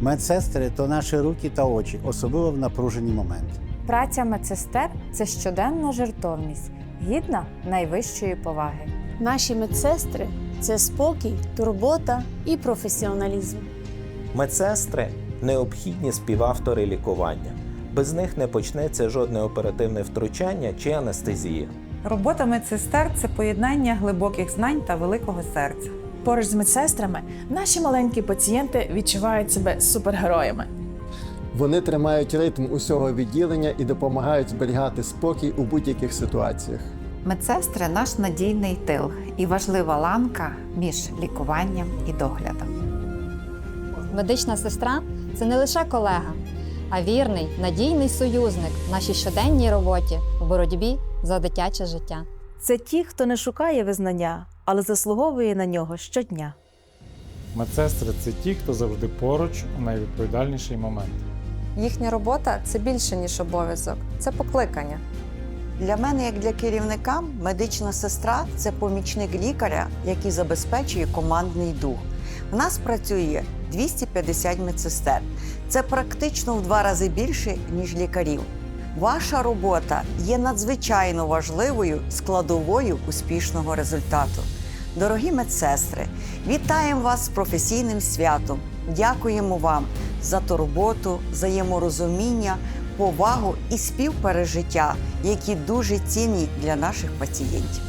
Медсестри то наші руки та очі, особливо в напружені моменти. Праця медсестер це щоденна жертовність, гідна найвищої поваги. Наші медсестри це спокій, турбота і професіоналізм. Медсестри необхідні співавтори лікування. Без них не почнеться жодне оперативне втручання чи анестезія. Робота медсестер це поєднання глибоких знань та великого серця. Поруч з медсестрами наші маленькі пацієнти відчувають себе супергероями. Вони тримають ритм усього відділення і допомагають зберігати спокій у будь-яких ситуаціях. Медсестри наш надійний тил і важлива ланка між лікуванням і доглядом. Медична сестра це не лише колега, а вірний, надійний союзник в нашій щоденній роботі у боротьбі за дитяче життя. Це ті, хто не шукає визнання, але заслуговує на нього щодня. Медсестри це ті, хто завжди поруч у найвідповідальніший момент. Їхня робота це більше ніж обов'язок, це покликання. Для мене, як для керівника, медична сестра це помічник лікаря, який забезпечує командний дух. У нас працює 250 медсестер. Це практично в два рази більше, ніж лікарів. Ваша робота є надзвичайно важливою складовою успішного результату. Дорогі медсестри, вітаємо вас з професійним святом. Дякуємо вам за турботу, взаєморозуміння, повагу і співпережиття, які дуже цінні для наших пацієнтів.